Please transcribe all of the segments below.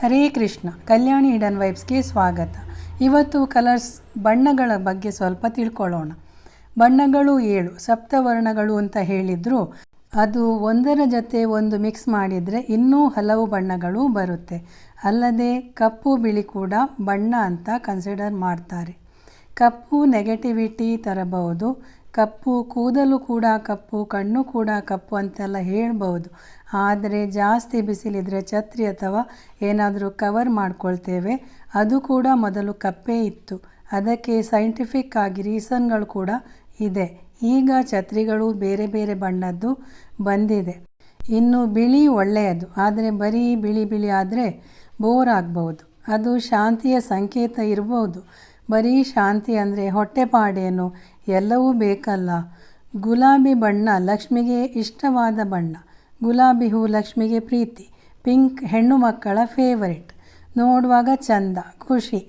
ಹರೇ ಕೃಷ್ಣ, ಕಲ್ಯಾಣಿ hidden ವೈಬ್ಸ್ಗೆ ಸ್ವಾಗತ. ಇವತ್ತು colours ಬಣ್ಣಗಳ ಬಗ್ಗೆ ಸ್ವಲ್ಪ ತಿಳ್ಕೊಳ್ಳೋಣ. ಬಣ್ಣಗಳು ಏಳು, ಸಪ್ತವರ್ಣಗಳು ಅಂತ ಹೇಳಿದ್ರು. ಅದು ಒಂದರ ಜೊತೆ ಒಂದು ಮಿಕ್ಸ್ ಮಾಡಿದರೆ ಇನ್ನೂ ಹಲವು ಬಣ್ಣಗಳು ಬರುತ್ತೆ. ಅಲ್ಲದೆ ಕಪ್ಪು ಬಿಳಿ ಕೂಡ ಬಣ್ಣ ಅಂತ ಕನ್ಸಿಡರ್ ಮಾಡ್ತಾರೆ. ಕಪ್ಪು ನೆಗೆಟಿವಿಟಿ ತರಬಹುದು ಕಪ್ಪು ಕೂದಲು ಕೂಡ ಕಪ್ಪು, ಕಣ್ಣು ಕೂಡ ಕಪ್ಪು ಅಂತೆಲ್ಲ ಹೇಳ್ಬೋದು ಆದರೆ ಜಾಸ್ತಿ ಬಿಸಿಲಿದ್ರೆ ಛತ್ರಿ ಅಥವಾ ಏನಾದರೂ ಕವರ್ ಮಾಡ್ಕೊಳ್ತೇವೆ. ಅದು ಕೂಡ ಮೊದಲು ಕಪ್ಪೇ ಇತ್ತು. ಅದಕ್ಕೆ ಸೈಂಟಿಫಿಕ್ ಆಗಿ ರೀಸನ್ಗಳು ಕೂಡ ಇದೆ. ಈಗ ಛತ್ರಿಗಳು ಬೇರೆ ಬೇರೆ ಬಣ್ಣದ್ದು ಬಂದಿದೆ. ಇನ್ನು ಬಿಳಿ ಒಳ್ಳೆಯದು. ಆದರೆ ಬರೀ ಬಿಳಿ ಬಿಳಿ ಆದರೆ ಬೋರ್ ಆಗ್ಬೋದು ಅದು ಶಾಂತಿಯ ಸಂಕೇತ ಇರ್ಬೋದು ಬರೀ ಶಾಂತಿ ಅಂದರೆ ಹೊಟ್ಟೆಪಾಡೇನು ಎಲ್ಲವೂ ಬೇಕಲ್ಲ. ಗುಲಾಬಿ ಬಣ್ಣ ಲಕ್ಷ್ಮಿಗೆ ಇಷ್ಟವಾದ ಬಣ್ಣ. ಗುಲಾಬಿ ಹೂ ಲಕ್ಷ್ಮಿಗೆ ಪ್ರೀತಿ. ಪಿಂಕ್ ಹೆಣ್ಣು ಮಕ್ಕಳ ಫೇವರಿಟ್. ನೋಡುವಾಗ ಚಂದ, ಖುಷಿ.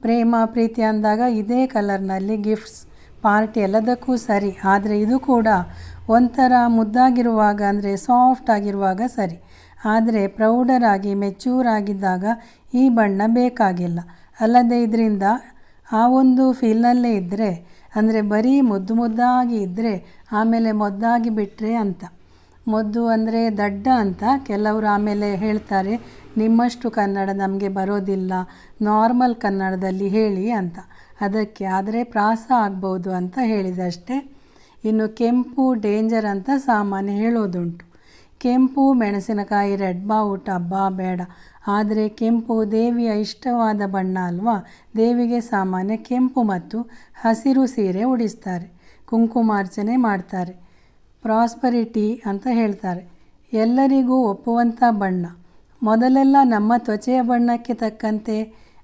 ಪ್ರೇಮ, ಪ್ರೀತಿ ಅಂದಾಗ ಇದೇ ಕಲರ್ನಲ್ಲಿ ಗಿಫ್ಟ್ಸ್. ಪಾರ್ಟಿ ಎಲ್ಲದಕ್ಕೂ ಸರಿ, ಆದರೆ ಇದು ಕೂಡ ಒಂಥರ ಮುದ್ದಾಗಿರುವಾಗ ಅಂದರೆ ಸಾಫ್ಟ್ ಆಗಿರುವಾಗ ಸರಿ. ಆದರೆ ಪ್ರೌಢರಾಗಿ, ಮೆಚ್ಯೂರ್ ಆಗಿದ್ದಾಗ ಈ ಬಣ್ಣ ಬೇಕಾಗಿಲ್ಲ. ಅಲ್ಲದೆ ಇದರಿಂದ ಆ ಒಂದು ಫೀಲ್ನಲ್ಲೇ ಇದ್ದರೆ ಅಂದರೆ ಬರೀ ಮುದ್ದು ಮುದ್ದಾಗಿ ಇದ್ದರೆ ಆಮೇಲೆ ಮೊದ್ದಾಗಿ ಬಿಟ್ಟರೆ ಅಂತ. ಮೊದ್ದು ಅಂದರೆ ದಡ್ಡ ಅಂತ ಕೆಲವರು ಆಮೇಲೆ ಹೇಳ್ತಾರೆ, ನಿಮ್ಮಷ್ಟು ಕನ್ನಡ ನಮಗೆ ಬರೋದಿಲ್ಲ, ನಾರ್ಮಲ್ ಕನ್ನಡದಲ್ಲಿ ಹೇಳಿ ಅಂತ. ಅದಕ್ಕೆ ಆದರೆ ಪ್ರಾಸ ಆಗ್ಬೋದು ಅಂತ ಹೇಳಿದಷ್ಟೇ. ಇನ್ನು ಕೆಂಪು, ಡೇಂಜರ್ ಅಂತ ಸಾಮಾನ್ಯ ಹೇಳೋದುಂಟು. ಕೆಂಪು ಮೆಣಸಿನಕಾಯಿ, ರೆಡ್ ಬಾವುಟ ಹಬ್ಬ ಬೇಡ. ಆದರೆ ಕೆಂಪು ದೇವಿಯ ಇಷ್ಟವಾದ ಬಣ್ಣ ಅಲ್ವಾ? ದೇವಿಗೆ ಸಾಮಾನ್ಯ ಕೆಂಪು ಮತ್ತು ಹಸಿರು ಸೀರೆ ಉಡಿಸ್ತಾರೆ. ಕುಂಕುಮಾರ್ಚನೆ ಮಾಡ್ತಾರೆ. ಪ್ರಾಸ್ಪರಿಟಿ ಅಂತ ಹೇಳ್ತಾರೆ. ಎಲ್ಲರಿಗೂ ಒಪ್ಪುವಂಥ ಬಣ್ಣ. ಮೊದಲೆಲ್ಲ ನಮ್ಮ ತ್ವಚೆಯ ಬಣ್ಣಕ್ಕೆ ತಕ್ಕಂತೆ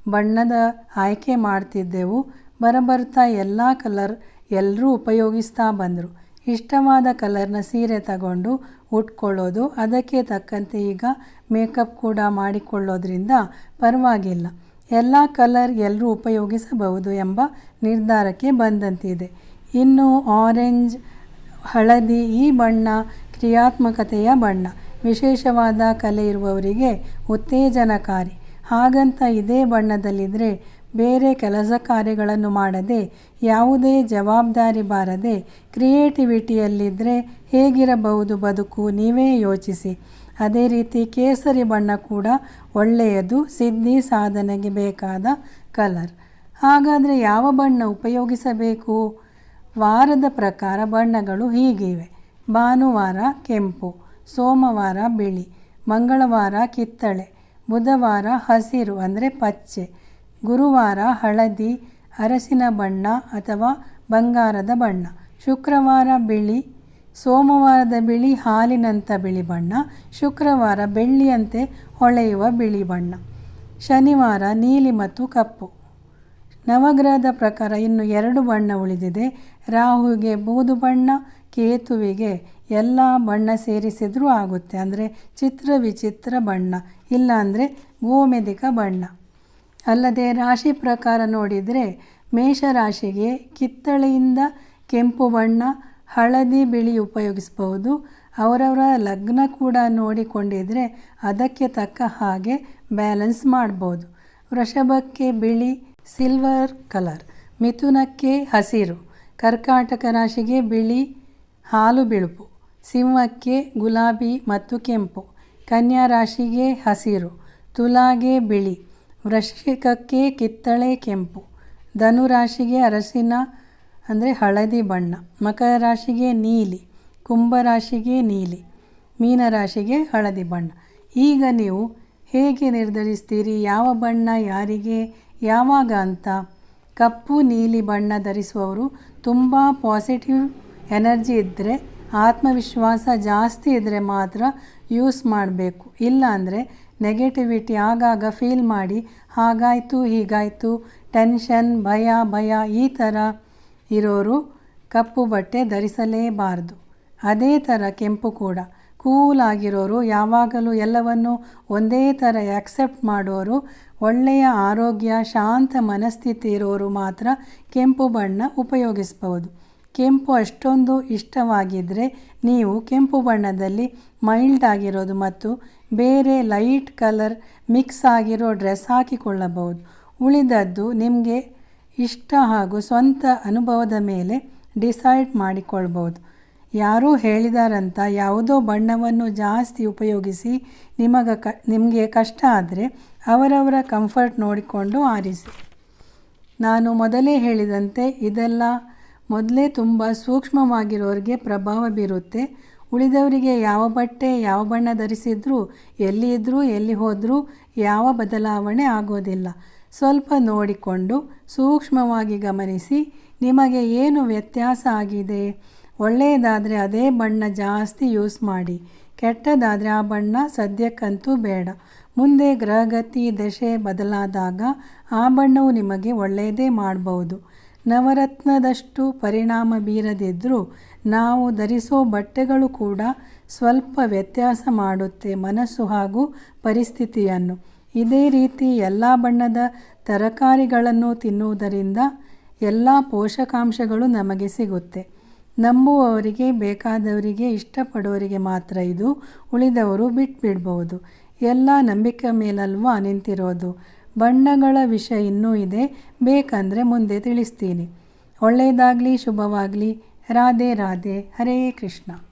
ಬಣ್ಣದ ಆಯ್ಕೆ ಮಾಡ್ತಿದ್ದೆವು. ಬರಬರ್ತಾ ಎಲ್ಲ ಕಲರ್ ಎಲ್ಲರೂ ಉಪಯೋಗಿಸ್ತಾ ಬಂದರು. ಇಷ್ಟವಾದ ಕಲರ್ನ ಸೀರೆ ತಗೊಂಡು ಉಟ್ಕೊಳ್ಳೋದು. ಅದಕ್ಕೆ ತಕ್ಕಂತೆ ಈಗ ಮೇಕಪ್ ಕೂಡ ಮಾಡಿಕೊಳ್ಳೋದ್ರಿಂದ ಪರವಾಗಿಲ್ಲ. ಎಲ್ಲ ಕಲರ್ ಎಲ್ಲರೂ ಉಪಯೋಗಿಸಬಹುದು ಎಂಬ ನಿರ್ಧಾರಕ್ಕೆ ಬಂದಂತಿದೆ. ಇನ್ನು ಆರೆಂಜ್, ಹಳದಿ ಈ ಬಣ್ಣ ಕ್ರಿಯಾತ್ಮಕತೆಯ ಬಣ್ಣ. ವಿಶೇಷವಾದ ಕಲೆ ಇರುವವರಿಗೆ ಉತ್ತೇಜನಕಾರಿ. ಹಾಗಂತ ಇದೇ ಬಣ್ಣದಲ್ಲಿದ್ದರೆ ಬೇರೆ ಕೆಲಸ ಕಾರ್ಯಗಳನ್ನು ಮಾಡದೆ, ಯಾವುದೇ ಜವಾಬ್ದಾರಿ ಬಾರದೆ ಕ್ರಿಯೇಟಿವಿಟಿಯಲ್ಲಿದ್ದರೆ ಹೇಗಿರಬಹುದು ಬದುಕು ನೀವೇ ಯೋಚಿಸಿ. ಅದೇ ರೀತಿ ಕೇಸರಿ ಬಣ್ಣ ಕೂಡ ಒಳ್ಳೆಯದು, ಸಿದ್ಧಿ ಸಾಧನೆಗೆ ಬೇಕಾದ ಕಲರ್. ಹಾಗಾದರೆ ಯಾವ ಬಣ್ಣ ಉಪಯೋಗಿಸಬೇಕು? ವಾರದ ಪ್ರಕಾರ ಬಣ್ಣಗಳು ಹೀಗಿವೆ. ಭಾನುವಾರ ಕೆಂಪು, ಸೋಮವಾರ ಬಿಳಿ, ಮಂಗಳವಾರ ಕಿತ್ತಳೆ, ಬುಧವಾರ ಹಸಿರು ಅಂದರೆ ಪಚ್ಚೆ. ಗುರುವಾರ ಹಳದಿ, ಅರಸಿನ ಬಣ್ಣ ಅಥವಾ ಬಂಗಾರದ ಬಣ್ಣ. ಶುಕ್ರವಾರ ಬಿಳಿ, ಸೋಮವಾರದ ಬಿಳಿ ಹಾಲಿನಂಥ ಬಿಳಿ ಬಣ್ಣ. ಶುಕ್ರವಾರ ಬೆಳ್ಳಿಯಂತೆ ಹೊಳೆಯುವ ಬಿಳಿ ಬಣ್ಣ. ಶನಿವಾರ ನೀಲಿ ಮತ್ತು ಕಪ್ಪು. ನವಗ್ರಹದ ಪ್ರಕಾರ ಇನ್ನು ಎರಡು ಬಣ್ಣ ಉಳಿದಿದೆ. ರಾಹುವಿಗೆ ಬೂದು ಬಣ್ಣ, ಕೇತುವಿಗೆ ಎಲ್ಲ ಬಣ್ಣ ಸೇರಿಸಿದರೂ ಆಗುತ್ತೆ. ಅಂದರೆ ಚಿತ್ರ ವಿಚಿತ್ರ ಬಣ್ಣ. ಇಲ್ಲಾಂದರೆ ಗೋಮೆದಿಕ ಬಣ್ಣ. ಅಲ್ಲದೆ ರಾಶಿ ಪ್ರಕಾರ ನೋಡಿದರೆ ಮೇಷರಾಶಿಗೆ ಕಿತ್ತಳೆಯಿಂದ ಕೆಂಪು ಬಣ್ಣ, ಹಳದಿ ಬಿಳಿ ಉಪಯೋಗಿಸಬಹುದು. ಅವರವರ ಲಗ್ನ ಕೂಡ ನೋಡಿಕೊಂಡಿದ್ರೆ ಅದಕ್ಕೆ ತಕ್ಕ ಹಾಗೆ ಬ್ಯಾಲೆನ್ಸ್ ಮಾಡ್ಬೋದು. ವೃಷಭಕ್ಕೆ ಬಿಳಿ, ಸಿಲ್ವರ್ ಕಲರ್. ಮಿಥುನಕ್ಕೆ ಹಸಿರು. ಕರ್ಕಾಟಕ ರಾಶಿಗೆ ಬಿಳಿ, ಹಾಲು ಬಿಳುಪು. ಸಿಂಹಕ್ಕೆ ಗುಲಾಬಿ ಮತ್ತು ಕೆಂಪು. ಕನ್ಯಾ ರಾಶಿಗೆ ಹಸಿರು. ತುಲಾಗೆ ಬಿಳಿ. ವೃಶ್ಚಿಕಕ್ಕೆ ಕಿತ್ತಳೆ ಕೆಂಪು. ಧನು ರಾಶಿಗೆ ಅರಸಿನ, ಅಂದರೆ ಹಳದಿ ಬಣ್ಣ. ಮಕರ ರಾಶಿಗೆ ನೀಲಿ, ಕುಂಭರಾಶಿಗೆ ನೀಲಿ, ಮೀನರಾಶಿಗೆ ಹಳದಿ ಬಣ್ಣ. ಈಗ ನೀವು ಹೇಗೆ ನಿರ್ಧರಿಸ್ತೀರಿ? ಯಾವ ಬಣ್ಣ ಯಾರಿಗೆ, ಯಾವಾಗ ಅಂತ? ಕಪ್ಪು, ನೀಲಿ ಬಣ್ಣ ಧರಿಸುವವರು ತುಂಬ ಪಾಸಿಟಿವ್ ಎನರ್ಜಿ ಇದ್ದರೆ ಆತ್ಮವಿಶ್ವಾಸ ಜಾಸ್ತಿ ಇದ್ದರೆ ಮಾತ್ರ ಯೂಸ್ ಮಾಡಬೇಕು. ಇಲ್ಲಾಂದರೆ ನೆಗೆಟಿವಿಟಿ ಆಗಾಗ ಫೀಲ್ ಮಾಡಿ, ಹಾಗಾಯಿತು, ಹೀಗಾಯಿತು, ಟೆನ್ಷನ್, ಭಯ ಭಯ, ಈ ಥರ ಇರೋರು ಕಪ್ಪು ಬಟ್ಟೆ ಧರಿಸಲೇಬಾರದು. ಅದೇ ಥರ ಕೆಂಪು ಕೂಡ. ಕೂಲ್ ಆಗಿರೋರು ಯಾವಾಗಲೂ ಎಲ್ಲವನ್ನು ಒಂದೇ ಥರ ಆಕ್ಸೆಪ್ಟ್ ಮಾಡೋರು, ಒಳ್ಳೆಯ ಆರೋಗ್ಯ, ಶಾಂತ ಮನಸ್ಥಿತಿ ಇರೋರು ಮಾತ್ರ ಕೆಂಪು ಬಣ್ಣ ಉಪಯೋಗಿಸ್ಬೋದು. ಕೆಂಪು ಅಷ್ಟೊಂದು ಇಷ್ಟವಾಗಿದ್ದರೆ ನೀವು ಕೆಂಪು ಬಣ್ಣದಲ್ಲಿ ಮೈಲ್ಡ್ ಆಗಿರೋದು ಮತ್ತು ಬೇರೆ ಲೈಟ್ ಕಲರ್ ಮಿಕ್ಸ್ ಆಗಿರೋ ಡ್ರೆಸ್ ಹಾಕಿಕೊಳ್ಳಬಹುದು. ಉಳಿದದ್ದು ನಿಮಗೆ ಇಷ್ಟ ಹಾಗೂ ಸ್ವಂತ ಅನುಭವದ ಮೇಲೆ ಡಿಸೈಡ್ ಮಾಡಿಕೊಳ್ಬೋದು ಯಾರೂ ಹೇಳಿದಾರಂತ ಯಾವುದೋ ಬಣ್ಣವನ್ನು ಜಾಸ್ತಿ ಉಪಯೋಗಿಸಿ ನಿಮಗೆ ಕ, ನಿಮಗೆ ಕಷ್ಟ ಆದರೆ ಅವರವರ ಕಂಫರ್ಟ್ ನೋಡಿಕೊಂಡು ಆರಿಸಿ. ನಾನು ಮೊದಲೇ ಹೇಳಿದಂತೆ ಇದೆಲ್ಲ ಮೊದಲೇ ತುಂಬ ಸೂಕ್ಷ್ಮವಾಗಿರೋರಿಗೆ ಪ್ರಭಾವ ಬೀರುತ್ತೆ. ಉಳಿದವರಿಗೆ ಯಾವ ಬಟ್ಟೆ, ಯಾವ ಬಣ್ಣ ಧರಿಸಿದ್ರೂ, ಎಲ್ಲಿ ಇದ್ದರೂ ಎಲ್ಲಿ ಹೋದರೂ ಯಾವ ಬದಲಾವಣೆ ಆಗೋದಿಲ್ಲ. ಸ್ವಲ್ಪ ನೋಡಿಕೊಂಡು ಸೂಕ್ಷ್ಮವಾಗಿ ಗಮನಿಸಿ, ನಿಮಗೆ ಏನು ವ್ಯತ್ಯಾಸ ಆಗಿದೆ? ಒಳ್ಳೆಯದಾದರೆ ಅದೇ ಬಣ್ಣ ಜಾಸ್ತಿ ಯೂಸ್ ಮಾಡಿ. ಕೆಟ್ಟದಾದರೆ ಆ ಬಣ್ಣ ಸದ್ಯಕ್ಕಂತೂ ಬೇಡ. ಮುಂದೆ ಗ್ರಹಗತಿ, ದಶೆ ಬದಲಾದಾಗ ಆ ಬಣ್ಣವು ನಿಮಗೆ ಒಳ್ಳೆಯದೇ ಮಾಡಬಹುದು ನವರತ್ನದಷ್ಟು ಪರಿಣಾಮ ಬೀರದಿದ್ದರೂ ನಾವು ಧರಿಸೋ ಬಟ್ಟೆಗಳು ಕೂಡ ಸ್ವಲ್ಪ ವ್ಯತ್ಯಾಸ ಮಾಡುತ್ತೆ ಮನಸ್ಸು ಹಾಗೂ ಪರಿಸ್ಥಿತಿಯನ್ನು. ಇದೇ ರೀತಿ ಎಲ್ಲ ಬಣ್ಣದ ತರಕಾರಿಗಳನ್ನು ತಿನ್ನುವುದರಿಂದ ಎಲ್ಲ ಪೋಷಕಾಂಶಗಳು ನಮಗೆ ಸಿಗುತ್ತೆ. ನಂಬುವವರಿಗೆ ಬೇಕಾದವರಿಗೆ ಇಷ್ಟಪಡೋರಿಗೆ ಮಾತ್ರ ಇದು ಉಳಿದವರು ಬಿಟ್ಬಿಡ್ಬೋದು. ಎಲ್ಲ ನಂಬಿಕೆ ಮೇಲಲ್ವಾ ನಿಂತಿರೋದು? ಬಣ್ಣಗಳ ವಿಷಯ ಇನ್ನೂ ಇದೆ. ಬೇಕಂದರೆ ಮುಂದೆ ತಿಳಿಸ್ತೀನಿ. ಒಳ್ಳೆಯದಾಗಲಿ ಶುಭವಾಗಲಿ. ರಾಧೆ ರಾಧೆ. ಹರೇ ಕೃಷ್ಣ.